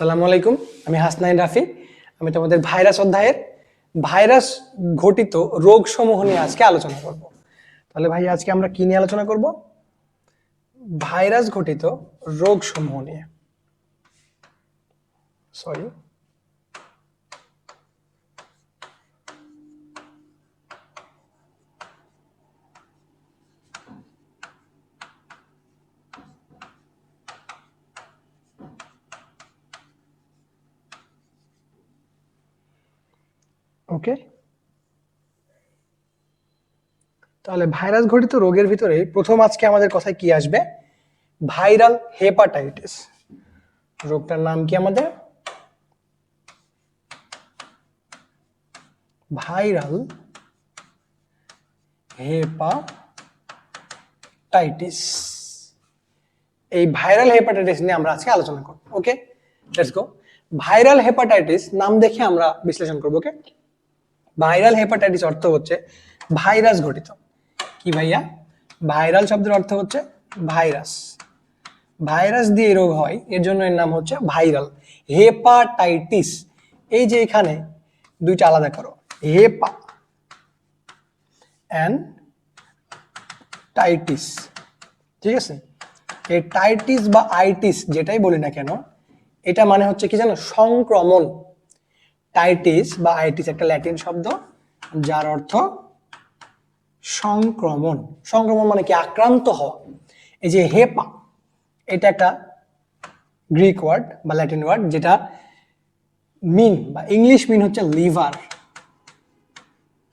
আসসালামু আলাইকুম। আমি হাসনাইন রাফি। আমি তোমাদের ভাইরাস অধ্যায়ের ভাইরাস ঘটিত রোগ সমূহ নিয়ে আজকে আলোচনা করব। তাহলে ভাই, আজকে আমরা কি নিয়ে আলোচনা করব? ভাইরাস ঘটিত রোগ সমূহ নিয়ে। সরি ওকে তাহলে ভাইরাস ঘটিত রোগের ভিতরে প্রথম আজকে আমাদের কথায় কি আসবে? Viral hepatitis. রোগটার নাম কি আমাদের? Viral hepatitis. এই ভাইরাল হেপাটাইটিস নিয়ে আমরা আজকে আলোচনা করব okay let's go viral hepatitis নাম দেখে আমরা বিশ্লেষণ করব ওকে ভাইরাল হেপাটাইটিস অর্থ হচ্ছে ভাইরাস ঘটিত কি ভাইয়া? ভাইরাল শব্দের অর্থ হচ্ছে ভাইরাস ভাইরাস দিয়ে রোগ হয়, এর জন্য এর নাম হচ্ছে ভাইরাল হেপাটাইটিস এই যে এখানে দুইটা আলাদা করো। হেপা অ্যান্ড টাইটিস ঠিক আছে? এই টাইটিস বা আইটিস যেটাই বলি না কেন, এটা মানে হচ্ছে কি জানো? সংক্রমণ। টাইটিস বা আইটিস একটা ল্যাটিন শব্দ, যার অর্থ সংক্রমণ। সংক্রমণ মানে কি? আক্রান্ত হওয়া। এই যে হেপা, এটা একটা গ্রিক ওয়ার্ড বা ল্যাটিন ওয়ার্ড যেটা মিন বা ইংলিশ মিন হচ্ছে লিভার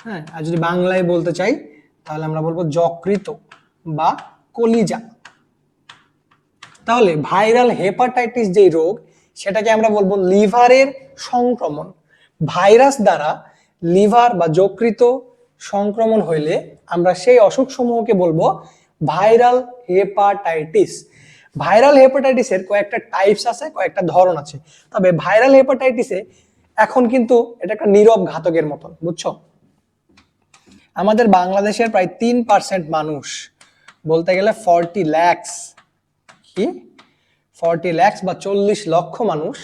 হ্যাঁ আর যদি বাংলায় বলতে চাই, তাহলে আমরা বলব যকৃত বা কলিজা। তাহলে ভাইরাল হেপাটাইটিস যে রোগ, সেটাকে আমরা বলব লিভারের সংক্রমণ। ভাইরাস দ্বারা লিভার বা যকৃত সংক্রমণ হইলে আমরা সেই অসুখ সমূহকে বলব ভাইরাল হেপাটাইটিস। ভাইরাল হেপাটাইটিসের কয়েকটা টাইপস আছে, কয়েকটা ধরন আছে। তবে ভাইরাল হেপাটাইটিসে এখন কিন্তু এটা একটা নীরব ঘাতকের মতন, বুঝছ? আমাদের বাংলাদেশের প্রায় তিন পার্সেন্ট মানুষ বলতে গেলে ফর্টি ল্যাক্স কি? ফর্টি ল্যাক্স বা চল্লিশ লক্ষ মানুষ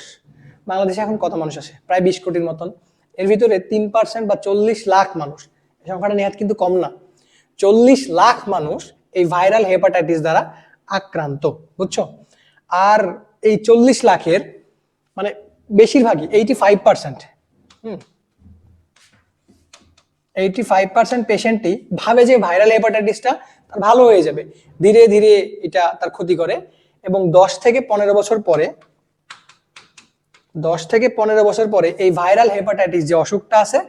বাংলাদেশে এখন কত মানুষ আছে? প্রায় বিশ কোটির মতন। এর ভিতরে তিন পার্সেন্ট বা চল্লিশ লাখ মানুষ। সংখ্যাটা নেহাত কিন্তু কম না। চল্লিশ লাখ মানুষ এই ভাইরাল হেপাটাইটিস দ্বারা আক্রান্ত, বুঝছ? আর এই চল্লিশ লাখের মানে বেশিরভাগই eighty five percent hmm. Eighty five percent পেশেন্টই ভাবে যে ভাইরাল হেপাটাইটিসটা তার ভালো হয়ে যাবে। ধীরে ধীরে এটা তার ক্ষতি করে। এবং দশ থেকে পনেরো বছর পরে দশ থেকে পনেরো বছর পরে এই ভাইরাল হেপাটাইটিস যে অসুখটা আছে,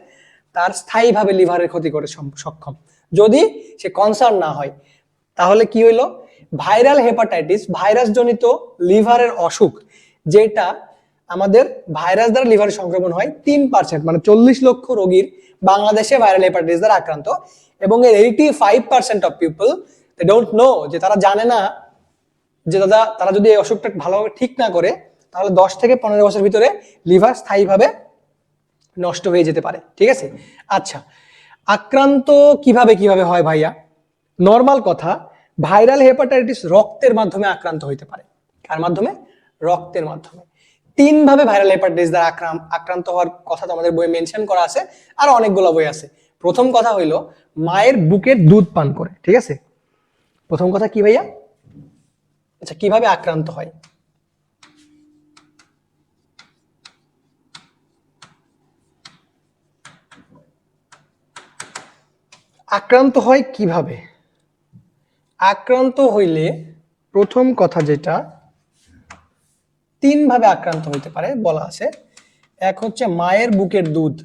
তার স্থায়ীভাবে লিভারের ক্ষতি করে সক্ষম। যদি সে কনসার্ন না হয়, তাহলে কি হইল? ভাইরাল হেপাটাইটিস ভাইরাস জনিত লিভারের অসুখ, যেটা আমাদের ভাইরাস দ্বারা লিভারের সংক্রমণ হয় তিন পার্সেন্ট মানে চল্লিশ লক্ষ রোগীর বাংলাদেশে ভাইরাল হেপাটাইটিস দ্বারা আক্রান্ত। এবং এর eighty five percent of people don't know যে তারা জানে না যে দাদা, তারা যদি এই অসুখটা ভালোভাবে ঠিক না করে তাহলে দশ থেকে পনেরো বছর ভিতরে লিভার স্থায়ীভাবে নষ্ট হয়ে যেতে পারে, ঠিক আছে? আচ্ছা আক্রান্ত কীভাবে কীভাবে হয় ভাইয়া? নর্মাল কথা, ভাইরাল হেপাটাইটিস রক্তের মাধ্যমে আক্রান্ত হইতে পারে। কার মাধ্যমে? রক্তের মাধ্যমে। তিন ভাবে ভাইরাল হেপাটাইটিস দ্বারা আক্রাম- আক্রান্ত হওয়ার কথা তো আমাদের বইয়ে মেনশন করা আছে, আর অনেকগুলো বই আছে। প্রথম কথা হইল, মায়ের বুকের দুধ পান করে, ঠিক আছে? প্রথম কথা কি ভাইয়া? আচ্ছা কীভাবে আক্রান্ত হয়? আক্রান্ত হয় কীভাবে? আক্রান্ত হইলে প্রথম কথা যেটা তিন ভাবে আক্রান্ত হইতে পারে বলা আছে। এক হচ্ছে মায়ের বুকের দুধ।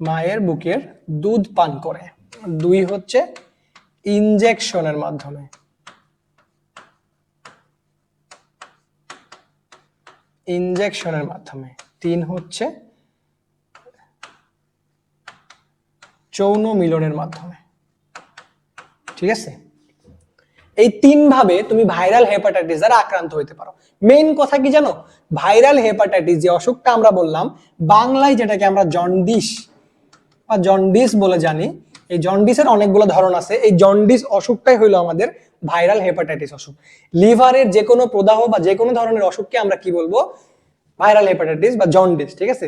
মায়ের বুকের দুধ পান করে। দুই হচ্ছে ইনজেকশনের মাধ্যমে। ইনজেকশনের মাধ্যমে। তিন হচ্ছে যৌন মিলনের মাধ্যমে। ঠিক আছে? এই তিন ভাবে তুমি ভাইরাল হেপাটাইটিস দ্বারা আক্রান্ত হইতে পারো। মেইন কথা কি জানো? ভাইরাল হেপাটাইটিস, যে অসুখটা আমরা বললাম, বাংলায় যেটাকে আমরা জন্ডিস বা জন্ডিস বলে জানি, এই জন্ডিসের অনেকগুলো ধরন আছে। এই জন্ডিস অসুখটাই হইল আমাদের ভাইরাল হেপাটাইটিস অসুখ। লিভারের যে কোনো প্রদাহ বা যে কোনো ধরনের অসুখকে আমরা কি বলব? ভাইরাল হেপাটাইটিস বা জন্ডিস ঠিক আছে?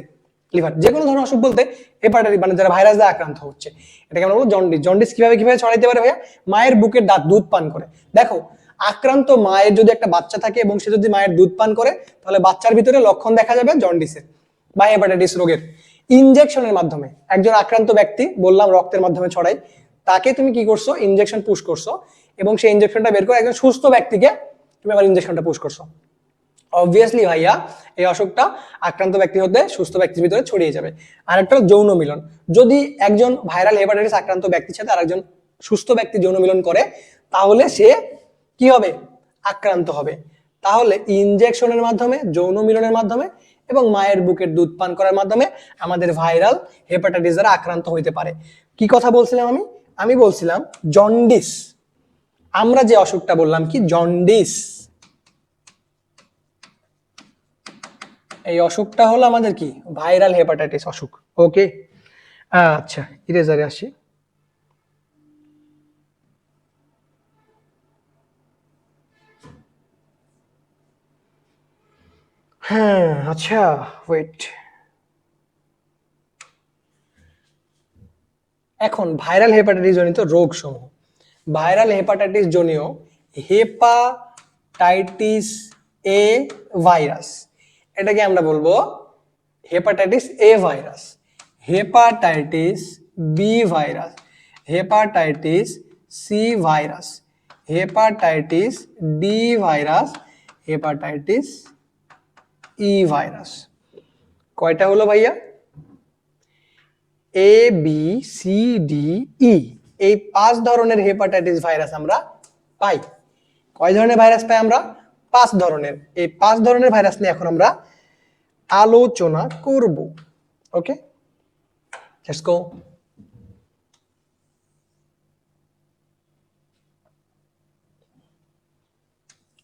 লিভার যে কোনো ধরনের অসুখ বলতে হেপাটাইটিস মানে যারা ভাইরাস দ্বারা আক্রান্ত হচ্ছে। এটাকে আমরা বলব জন্ডিস জন্ডিস কীভাবে কীভাবে ছড়াইতে পারে ভাইয়া? মায়ের বুকের দাঁত দুধ পান করে। দেখো, আক্রান্ত মায়ের যদি একটা বাচ্চা থাকে এবং সে যদি মায়ের দুধ পান করে, তাহলে বাচ্চার ভিতরে লক্ষণ দেখা যাবে জন্ডিসের বা হেপাটাইটিস রোগের। ইনজেকশনের মাধ্যমে, একজন আক্রান্ত ব্যক্তি, বললাম রক্তের মাধ্যমে ছড়াই, তাকে তুমি কি করছ? ইনজেকশন পুশ করছ এবং সেই ইনজেকশনটা বের করে একজন সুস্থ ব্যক্তিকে তুমি আবার ইনজেকশনটা পুশ করছ। অবভিয়াসলি ভাইয়া, এই অসুখটা আক্রান্ত ব্যক্তি হতে সুস্থ ব্যক্তির ভিতরে ছড়িয়ে যাবে। আর একটা যৌন মিলন। যদি একজন ভাইরাল হেপাটাইটিস আক্রান্ত ব্যক্তির সাথে আরেকজন সুস্থ ব্যক্তি যৌন মিলন করে, তাহলে সে কি হবে? আক্রান্ত হবে। তাহলে ইনজেকশনের মাধ্যমে, যৌন মিলনের মাধ্যমে এবং মায়ের বুকের দুধ পান করার মাধ্যমে আমাদের ভাইরাল হেপাটাইটিস দ্বারা আক্রান্ত হইতে পারে। কি কথা বলছিলাম আমি? আমি বলছিলাম জন্ডিস আমরা যে অসুখটা বললাম কি? জন্ডিস এই অসুখটা হলো আমাদের কি? ভাইরাল হেপাটাইটিস অসুখ। ওকে আচ্ছা ইরেজারে আসি। হ্যাঁ আচ্ছা ওয়েট এখন ভাইরাল হেপাটাইটিস জনিত রোগ সমূহ ভাইরাল হেপাটাইটিস জনীয় হেপাটাইটিস এ ভাইরাস এটাকে আমরা বলব? Hepatitis A virus hepatitis B virus hepatitis C virus hepatitis D virus hepatitis E virus কয়টা হলো ভাইয়া? A B C D E এই পাঁচ ধরনের হেপাটাইটিস ভাইরাস আমরা পাই। কয় ধরনের ভাইরাস পাই আমরা? পাঁচ ধরনের। এই পাঁচ ধরনের ভাইরাস নিয়ে এখন আমরা আলোচনা করব। ওকে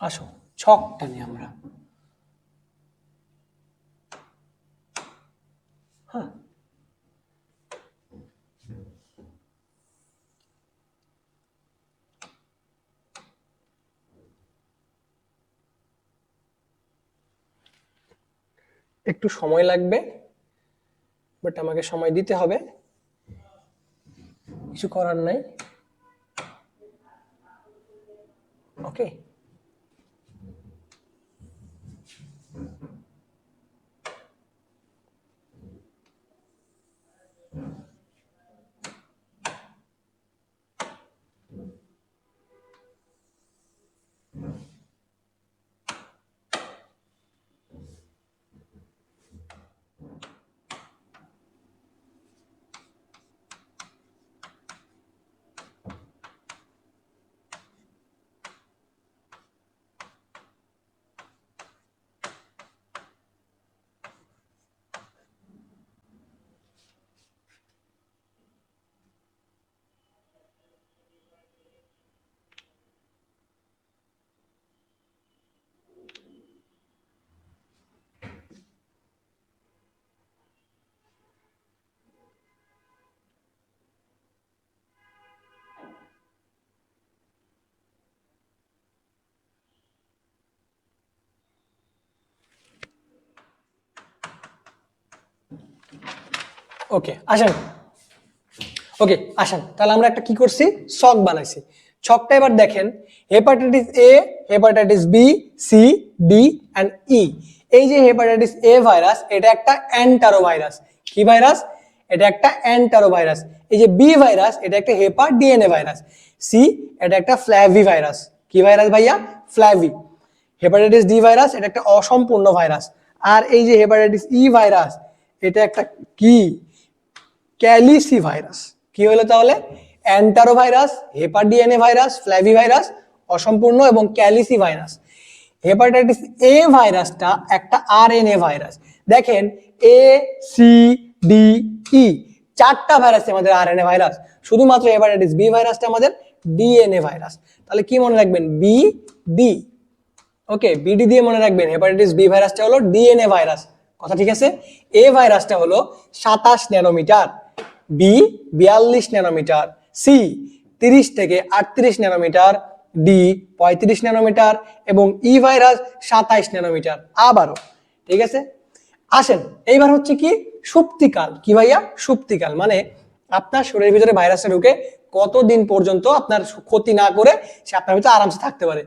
আসো ছকটা নিয়ে আমরা। হ্যাঁ। একটু সময় লাগবে বাট আমাকে সময় দিতে হবে। কিছু করার নাই। ওকে ওকে আসেন। ওকে আসেন। তাহলে আমরা একটা কি করছি? ছক বানাইছি। ছকটা এবার দেখেন hepatitis A hepatitis B C D and E এই যে হেপাটাইটিস এ ভাইরাস এটা একটা অ্যান্টারো ভাইরাস কি ভাইরাস এটা একটা অ্যান্টারো ভাইরাস এই যে বি ভাইরাস এটা একটা হেপা ডিএনএ ভাইরাস সি এটা একটা ফ্ল্যাভি ভাইরাস কি ভাইরাস ভাইয়া? ফ্ল্যাভি হেপাটাইটিস ডি ভাইরাস এটা একটা অসম্পূর্ণ ভাইরাস আর এই যে হেপাটাইটিস ই ভাইরাস এটা একটা কি? ক্যালিসি ভাইরাস কি হলো তাহলে? Enterovirus hepadnavirus flavivirus অসম্পূর্ণ এবং ক্যালিসি ভাইরাস হেপাটাইটিস এ ভাইরাসটা একটা আরএনএ ভাইরাস। দেখেন, এ, সি, ডি, ই, চারটা ভাইরাস আমাদের আরএনএ ভাইরাস। শুধুমাত্র হেপাটাইটিস বি ভাইরাসটা আমাদের ডিএনএ ভাইরাস। তাহলে কি মনে রাখবেন? B, D. ওকে বিডি দিয়ে মনে রাখবেন, হেপাটাইটিস বি ভাইরাসটা হলো ডিএনএ ভাইরাস। কথা ঠিক আছে? এ ভাইরাসটা হলো সাতাশ ন্যানোমিটার। বি বিয়াল্লিশ ন্যানোমিটার সি তিরিশ থেকে আটত্রিশ ন্যানোমিটার ডি পঁয়ত্রিশ ন্যানোমিটার এবং ই ভাইরাস সাতাইশ ন্যানোমিটার আবারও, ঠিক আছে? আসেন, এইবার হচ্ছে কি সুপ্তিকাল। কি ভাইয়া? সুপ্তিকাল মানে আপনার শরীরের ভিতরে ভাইরাসটা ঢুকে কতদিন পর্যন্ত আপনার ক্ষতি না করে সে আপনার ভিতরে আরামসে থাকতে পারে?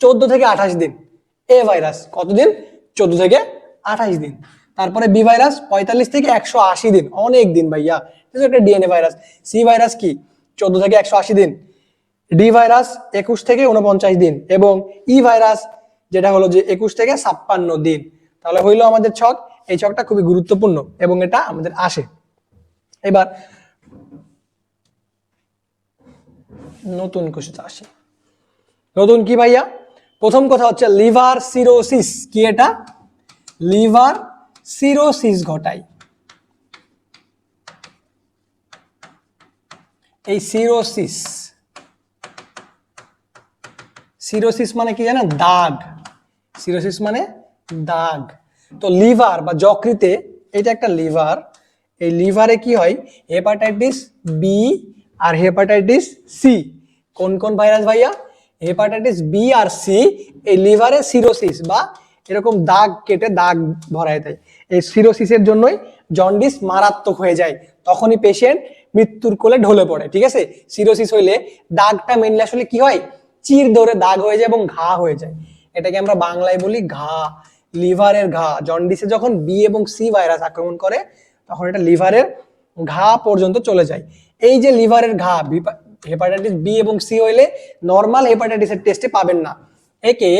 চোদ্দ থেকে আঠাশ দিন। এ ভাইরাস, কতদিন? চোদ্দ থেকে আঠাশ দিন। তারপরে বি ভাইরাস পঁয়তাল্লিশ থেকে একশো আশি দিন। অনেক দিন ভাইয়া। একটা ডিএনএ ভাইরাস সি ভাইরাস কি? চোদ্দ থেকে একশো আশি দিন। ডি ভাইরাস একুশ থেকে উনপঞ্চাশ দিন এবং ই ভাইরাস যেটা হলো যে একুশ থেকে ছাপ্পান্ন দিন। তাহলে হইল আমাদের ছক। এই ছকটা খুবই গুরুত্বপূর্ণ এবং এটা আমাদের আসে। এবার নতুন কিছু আসে। নতুন কি ভাইয়া? প্রথম কথা হচ্ছে লিভার সিরোসিস। কি এটা? লিভার সিরোসিস ঘটায়। এই সিরোসিস। সিরোসিস মানে কি জানেন? দাগ। সিরোসিস মানে দাগ। তো লিভার বা যকৃতে, এটা একটা লিভার। এই লিভারে কি হয়? হেপাটাইটিস বি আর হেপাটাইটিস সি। কোন কোন ভাইরাস ভাইয়া? হেপাটাইটিস বি আর সি, এই লিভারে সিরোসিস বা এরকম দাগ কেটে দাগ ভরায় দেয়। এই সিরোসিসের জন্যই জন্ডিস মারাত্মক হয়ে যায়। তখনই পেশেন্ট মৃত্যুর কোলে ঢলে পড়ে, ঠিক আছে? সিরোসিস হইলে দাগটা মেনলে আসলে কি হয়? চির ধরে দাগ হয়ে যায় এবং ঘা হয়ে যায়। এটাকে আমরা বাংলায় বলি ঘা, লিভারের ঘা। জন্ডিসে যখন বি এবং সি ভাইরাস আক্রমণ করে, তখন এটা লিভারের ঘা পর্যন্ত চলে যায়। এই যে লিভারের ঘা হেপাটাইটিস বি এবং সি হইলে নর্মাল হেপাটাইটিসের টেস্টে পাবেন না। একে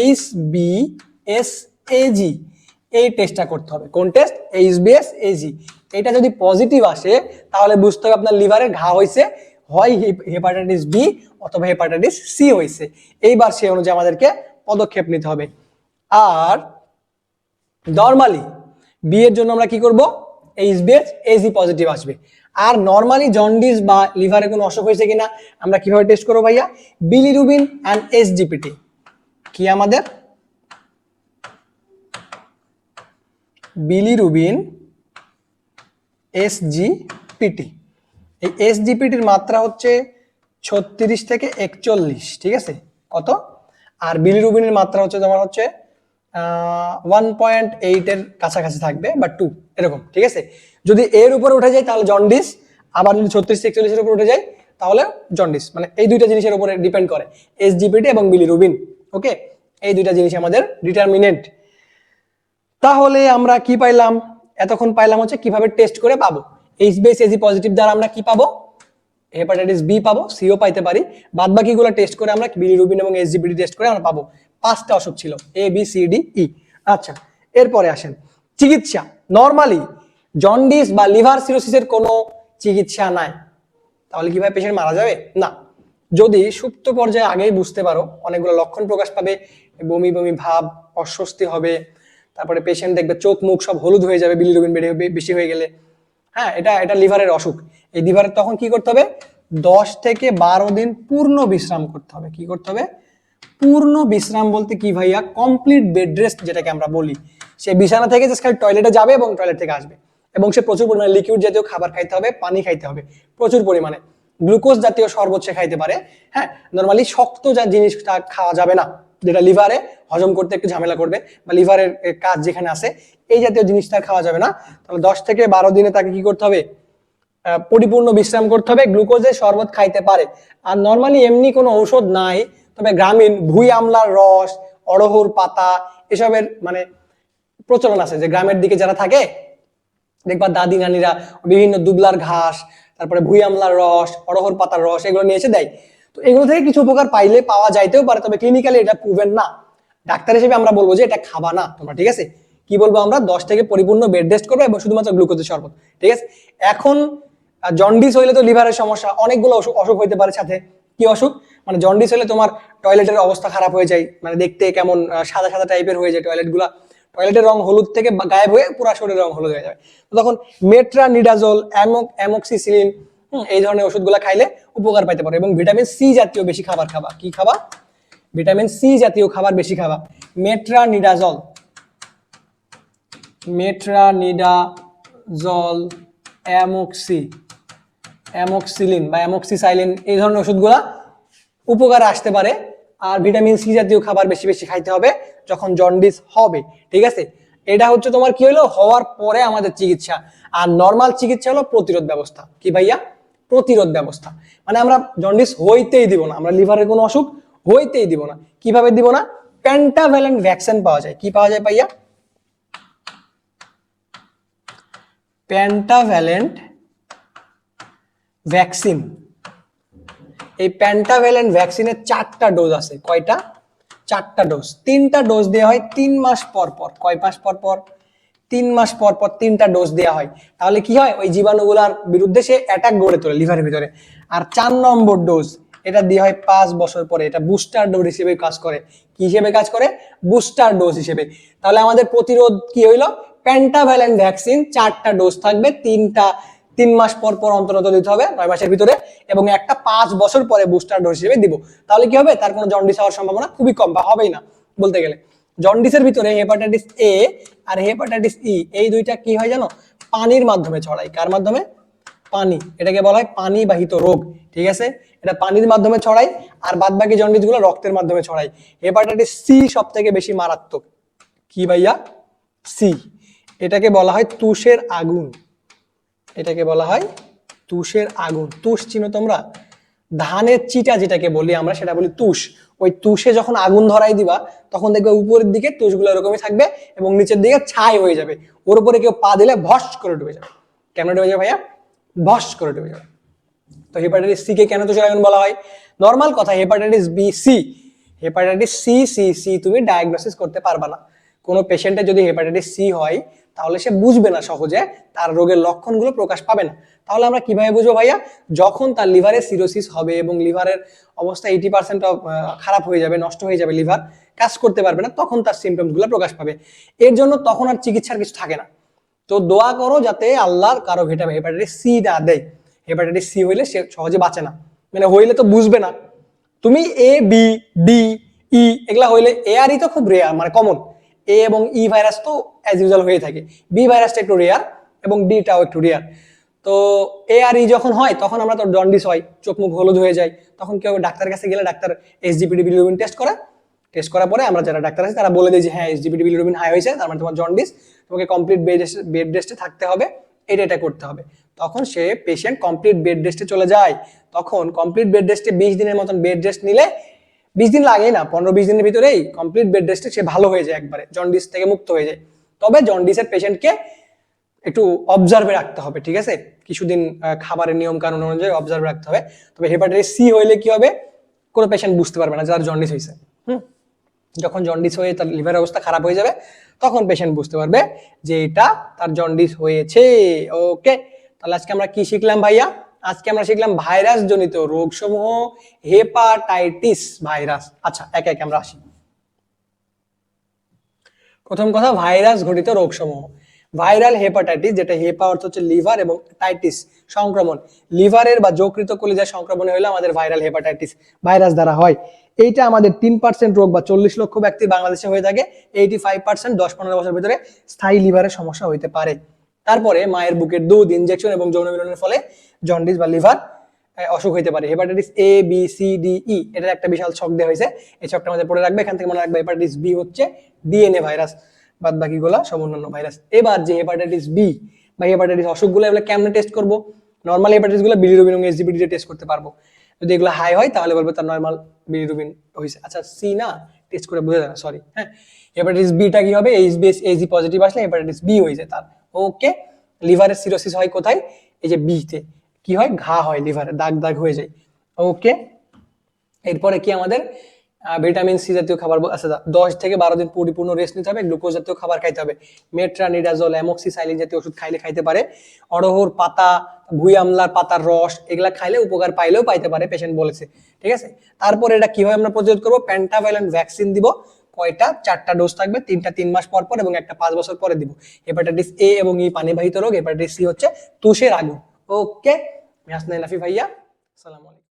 এইচ বি এস এজি এই টেস্টটা করতে হবে। কোন test H B S AG এটা যদি পজিটিভ আসে, তাহলে বুঝতে হবে আপনার লিভারের ঘা হয়েছে, হয় হেপাটাইটিস বি অথবা হেপাটাইটিস সি হয়েছে। এইবার সেই অনুযায়ী আমাদেরকে পদক্ষেপ নিতে হবে। আর নর্মালি বি এর জন্য আমরা কি করব? H B S AG positive আসবে। আর নর্মালি জন্ডিস বা লিভারে কোনো অসুখ হয়েছে কিনা, আমরা কীভাবে টেস্ট করব ভাইয়া? বিলিরুবিন অ্যান্ড এসজিপিটি কি আমাদের? বিলিরুবিন এসজিপিটি এই এসজিপিটির মাত্রা হচ্ছে ছত্রিশ থেকে একচল্লিশ, ঠিক আছে? কত? আর বিলিরুবিনের মাত্রা হচ্ছে তোমার হচ্ছে ওয়ান পয়েন্ট এইটের কাছাকাছি থাকবে, বা টু এরকম, ঠিক আছে? যদি এর উপরে উঠে যায় তাহলে জন্ডিস, আবার যদি ছত্রিশ একচল্লিশের উপরে উঠে যায় তাহলে জন্ডিস মানে এই দুইটা জিনিসের উপরে ডিপেন্ড করে এসজিপিটি এবং বিলিরুবিন ওকে এই দুইটা জিনিস আমাদের ডিটারমিনেন্ট তাহলে আমরা কি পাইলাম? এতক্ষণ পাইলাম হচ্ছে কীভাবে টেস্ট করে পাবো? এইচ বেস এজি পজিটিভ দ্বারা আমরা কি পাবো? হেপাটাইটিস বি পাবো সিও পাইতে পারি। বাদ বাকিগুলো টেস্ট করে আমরা বিলিরুবিন এবং এসজিবিডি টেস্ট করে আমরা পাবো। পাঁচটা অসুখ ছিল A B C D E আচ্ছা এরপরে আসেন। চিকিৎসা। নর্মালি জন্ডিস বা লিভার সিরোসিসের কোনো চিকিৎসা নাই। তাহলে কীভাবে পেশেন্ট মারা যাবে? না। যদি সুপ্ত পর্যায়ে আগেই বুঝতে পারো, অনেকগুলো লক্ষণ প্রকাশ পাবে, বমি বমি ভাব, অস্বস্তি হবে তারপরে পেশেন্ট দেখবে চোখ, মুখ সব হলুদ হয়ে যাবে বিলিরুবিন বেড়ে বেশি হয়ে গেলে। হ্যাঁ এটা এটা লিভারের অসুখ। এই লিভারের তখন কি করতে হবে? দশ থেকে বারো দিন পূর্ণ বিশ্রাম করতে হবে। কি করতে হবে? পূর্ণ বিশ্রাম বলতে কি ভাইয়া? কমপ্লিট বেড রেস্ট যেটাকে আমরা বলি। সে বিছানা থেকে জাস্ট খালি টয়লেটে যাবে এবং টয়লেট থেকে আসবে। এবং সে প্রচুর পরিমাণে লিকুইড জাতীয় খাবার খাইতে হবে, পানি খাইতে হবে। প্রচুর পরিমাণে। গ্লুকোজ জাতীয় শরবত সে খাইতে পারে। হ্যাঁ নর্মালি শক্ত যা জিনিসটা খাওয়া যাবে না, যেটা লিভারে হজম করতে একটু ঝামেলা করবে বা লিভারের কাজ যেখানে আছে, এই জাতীয় জিনিসটা খাওয়া যাবে না। তাহলে দশ থেকে বারো দিনে তাকে কি করতে হবে? পরিপূর্ণ বিশ্রাম করতে হবে গ্লুকোজের শরবত খাইতে পারে। আর নর্মালি এমনি কোনো ঔষধ নাই, তবে গ্রামীণ ভুই আমলার রস, অড়হর পাতা, এসবের মানে প্রচলন আছে যে গ্রামের দিকে যারা থাকে, দেখবা দাদি নানিরা বিভিন্ন দুবলার ঘাস, তারপরে ভুই আমলার রস, অড়হর পাতার রস, এগুলো নিয়ে এসে দেয়। তো এগুলো থেকে কিছু উপকার পাইলে পাওয়া যাইতেও পারে, তবে ক্লিনিক্যালি এটা প্রুভেন না। ডাক্তার হিসেবে আমরা বলব যে এটা খাবা না তোমরা, ঠিক আছে? কি বলব আমরা? দশ থেকে পরিপূর্ণ বেড রেস্ট করব এবং শুধুমাত্র গ্লুকোজের শরবত, ঠিক আছে? এখন জন্ডিস হইলে তো লিভারের সমস্যা, অনেকগুলো অসুখ অসুখ হইতে পারে সাথে। কি অসুখ? মানে জন্ডিস হলে তোমার টয়লেটের অবস্থা খারাপ হয়ে যায় মানে দেখতে কেমন সাদা সাদা টাইপের হয়ে যায় টয়লেটগুলা টয়লেটের রং হলুদ থেকে গায়েব হয়ে পুরা শরীরের রং হলুদ হয়ে যাবে। তো তখন মেট্রা নিডাজল অ্যামক অ্যামোক্সিসিলিন এই ধরনের ওষুধগুলো খাইলে উপকার পাইতে পারো এবং ভিটামিন সি জাতীয় বেশি খাবার খাবা। কি খাবা? ভিটামিন সি জাতীয় খাবার বেশি খাবা। মেট্রা নিডাজল মেট্রা নিডাজল অ্যামোক্সি। অ্যামোক্সিলিন বা অ্যামোক্সিসাইলিন এই ধরনের ওষুধগুলা উপকার আসতে পারে। আর ভিটামিন সি জাতীয় খাবার বেশি বেশি খাইতে হবে যখন জন্ডিস হবে, ঠিক আছে? এটা হচ্ছে তোমার কি হলো? হওয়ার পরে আমাদের চিকিৎসা। আর নর্মাল চিকিৎসা হলো প্রতিরোধ ব্যবস্থা। কি ভাইয়া? প্রতিরোধ ব্যবস্থা। মানে আমরা জন্ডিস হইতেই দিব না। আমরা লিভারের কোনো অসুখ হইতেই দিব না। কীভাবে দিব না? প্যান্টাভ্যালেন্ট ভ্যাকসিন পাওয়া যায়। কি পাওয়া যায় ভাইয়া প্যান্টাভ্যালেন্ট ভ্যাকসিন এই প্যান্টাভ্যালেন্ট ভ্যাকসিনের চারটা ডোজ আছে। কয়টা? চারটা ডোজ তিনটা ডোজ দেওয়া হয় তিন মাস পর পর। কয় মাস পর পর? তিন মাস পর পর তিনটা ডোজ দেওয়া হয়। তাহলে কি হয়? ওই জীবাণুগুলার বিরুদ্ধে সে অ্যাটাক গড়ে তোলে লিভারের ভিতরে। আর চার নম্বর ডোজ এটা দেওয়া হয় পাঁচ বছর পরে। এটা বুস্টার ডোজ হিসেবে কাজ করে। কি হিসেবে কাজ করে? বুস্টার ডোজ হিসেবে। তাহলে আমাদের প্রতিরোধ কি হইল? প্যান্টাভ্যালেন্ট ভ্যাকসিন চারটা ডোজ থাকবে, তিনটা, তিন মাস পর পর অন্তরত দিতে হবে, নয় মাসের ভিতরে, এবং একটা পাঁচ বছর পরে বুস্টার ডোজ হিসেবে দিব। তাহলে কি হবে? তার কোনো জন্ডিস হওয়ার সম্ভাবনা খুবই কম, বা হবেই না, বলতে গেলে। জন্ডিসের ভিতরে হেপাটাইটিস এ আর হেপাটাইটিস ই এই দুইটা কি হয় জানো? পানির মাধ্যমে ছড়ায়। কার মাধ্যমে? পানি, এটাকে বলা হয় পানি বাহিত রোগ, ঠিক আছে? এটা পানির মাধ্যমে ছড়ায়, আর বাদ বাকি জন্ডিসগুলো রক্তের মাধ্যমে ছড়ায়। হেপাটাইটিস সি সব থেকে বেশি মারাত্মক। কি ভাইয়া? সি এটাকে বলা হয় তুষের আগুন। এটাকে বলা হয় তুষের আগুন। তুষ চিনো তোমরা? ধানের চিটা যেটাকে বলি আমরা, সেটা বলি তুষ। ওই তুষে যখন আগুন ধরাই দিবা, তখন দেখবে উপরের দিকে তুষগুলো এরকমই থাকবে এবং নিচের দিকে ছাই হয়ে যাবে। ওর উপরে কেউ পা দিলে ভস করে ডুবে যাবে। কেন ডুবে যাবে ভাইয়া? ভস করে ডুবে যাবে তো হেপাটাইটিস সি কে কেন তুষার আগুন বলা হয়? নর্মাল কথা hepatitis B C hepatitis C C C তুমি ডায়াগনোসিস করতে পারবা না। কোনো পেশেন্টের যদি হেপাটাইটিস সি হয়, তাহলে সে বুঝবে না সহজে, তার রোগের লক্ষণগুলো প্রকাশ পাবে না। তাহলে আমরা কীভাবে বুঝব ভাইয়া? যখন তার লিভারে সিরোসিস হবে এবং লিভারের অবস্থা এইটি পার্সেন্ট খারাপ হয়ে যাবে, নষ্ট হয়ে যাবে লিভার কাজ করতে পারবে না, তখন তার সিমটমসগুলো প্রকাশ পাবে। এর জন্য তখন আর চিকিৎসার কিছু থাকে না। তো দোয়া করো যাতে আল্লাহর কারও ভিটামিন হেপাটাইটিস সি না দেয়। হেপাটাইটিস সি হইলে সে সহজে বাঁচে না। মানে হইলে তো বুঝবে না। তুমি এ বি ডি ই এগুলা হইলে এ আর ই তো খুব রেয়ার মানে কমন এ এবং ই ভাইরাস তো অ্যাজ ইউজুয়াল হয়ে থাকে। বি ভাইরাসটা একটু রেয়ার এবং ডিটাও একটু রেয়ার তো এ আর ই যখন হয়, তখন আমরা তো জন্ডিস হয়, চোখ মুখ হলুদ হয়ে যায়। তখন কেউ ডাক্তারের কাছে গেলে ডাক্তার এসজিপিডি বিলিরুবিন টেস্ট করে। টেস্ট করার পরে আমরা যারা ডাক্তার আছে, তারা বলে দিই যে হ্যাঁ এসজিপিডি বিলিরুবিন হাই হয়েছে, তার মানে তোমার জন্ডিস তোমাকে কমপ্লিট বেড বেড রেস্টে থাকতে হবে এটা এটা করতে হবে। তখন সে পেশেন্ট কমপ্লিট বেড রেস্টে চলে যায়। তখন কমপ্লিট বেড রেস্টে বিশ দিনের মতন বেড রেস্ট নিলে, বিশ দিন লাগে না, পনেরো, বিশ দিনের ভিতরেই কমপ্লিট বেড রেস্টে সে ভালো হয়ে যায় একবারে জন্ডিস থেকে মুক্ত হয়ে যায়। তবে জন্ডিসের পেশেন্টকে একটু অবজার্ভে রাখতে হবে, ঠিক আছে? কিছুদিন খাবারের নিয়ম কানুন অনুযায়ী অবজার্ভে রাখতে হবে। তবে হেপাটাইটিস সি হইলে কি হবে? কোনো পেশেন্ট বুঝতে পারবে না যার জন্ডিস হয়েছে হুম? যখন জন্ডিস হয়ে তার লিভার অবস্থা খারাপ হয়ে যাবে, তখন পেশেন্ট বুঝতে পারবে যে এটা তার জন্ডিস হয়েছে। ওকে তাহলে আজকে আমরা কি শিখলাম ভাইয়া? আজকে আমরা শিখলাম ভাইরাস জনিত রোগসমূহ হেপাটাইটিস ভাইরাস আচ্ছা একে একে আমরা আসি। প্রথম কথা ভাইরাস ঘটিত রোগসমূহ। ভাইরাল হেপাটাইটিস যেটা হেপা অর্থ হচ্ছে লিভার এবং টাইটিস সংক্রমণ। লিভারের বা যকৃত কলিজার সংক্রমণ হলে আমাদের ভাইরাল হেপাটাইটিস ভাইরাস দ্বারা হয়। এইটা আমাদের তিন পার্সেন্ট রোগ বা চল্লিশ লক্ষ ব্যক্তি বাংলাদেশে হয়ে থাকে। এইটি ফাইভ পার্সেন্ট দশ পনেরো বছর ভিতরে স্থায়ী লিভারের সমস্যা হইতে পারে। তারপরে মায়ের বুকের দুধ ইনজেকশন এবং যৌন মিলনের ফলে জন্ডিস বা লিভার অসুখ হইতে পারে। Hepatitis A B C D E এটার একটা বিশাল ছক দেওয়া হয়েছে। এই ছকটা আমাদের পড়ে রাখবে। এখান থেকে মনে রাখবে হেপাটাইটিস বি হচ্ছে ডিএনএ ভাইরাস বাদ বাকিগুলা সব ভাইরাস এবার যে হেপাটাইটিস বি বা হেপাটাইটিস অসুখগুলো এগুলো কেমনে টেস্ট করব? নর্মাল হেপাটাইটিসগুলো বিলিরুবিন এবং এসজিপিডি টেস্ট করতে পারব। যদি এগুলো হাই হয়, তাহলে বলব তার নর্মাল বিলিরুবিন হয়েছে আচ্ছা সি না টেস্ট করে বুঝে যাবে সরি হ্যাঁ? হেপাটাইটিস বিটা কি হবে? এইচ বি এজি পজিটিভ আসলে হেপাটাইটিস বি হয়ে যায় তার ওকে লিভারের সিরোসিস হয় কোথায়? এই যে বিতে কি হয়? ঘা হয় লিভারে দাগ দাগ হয়ে যায়। ওকে এরপরে কি আমাদের? ভিটামিন সি জাতীয় খাবার আচ্ছা দশ থেকে বারো দিন পরিপূর্ণ রেস্ট নিতে হবে গ্লুকোজ জাতীয় খাবার খাইতে হবে। মেট্রানিডাজল অ্যামোক্সিসাইলিন জাতীয় ওষুধ খাইলে খাইতে পারে। অড়হর পাতা, ভুই আমলার পাতার রস, এগুলা খাইলে উপকার পাইলেও পাইতে পারে পেশেন্ট বলেছে। ঠিক আছে? তারপরে এটা কীভাবে আমরা প্রতিরোধ করব? প্যান্টাভাইলেন্ট ভ্যাকসিন দিব। কয়টা? চারটা ডোজ থাকবে, তিনটা তিন মাস পর পর এবং একটা পাঁচ বছর পরে দিব। হেপাটাইটিস এ এবং ই পানিবাহিত রোগ হেপাটাইটিস সি হচ্ছে তুষের আগুন। ওকে হাসনাইন লাফি ভাইয়া সালাম আলাইকুম।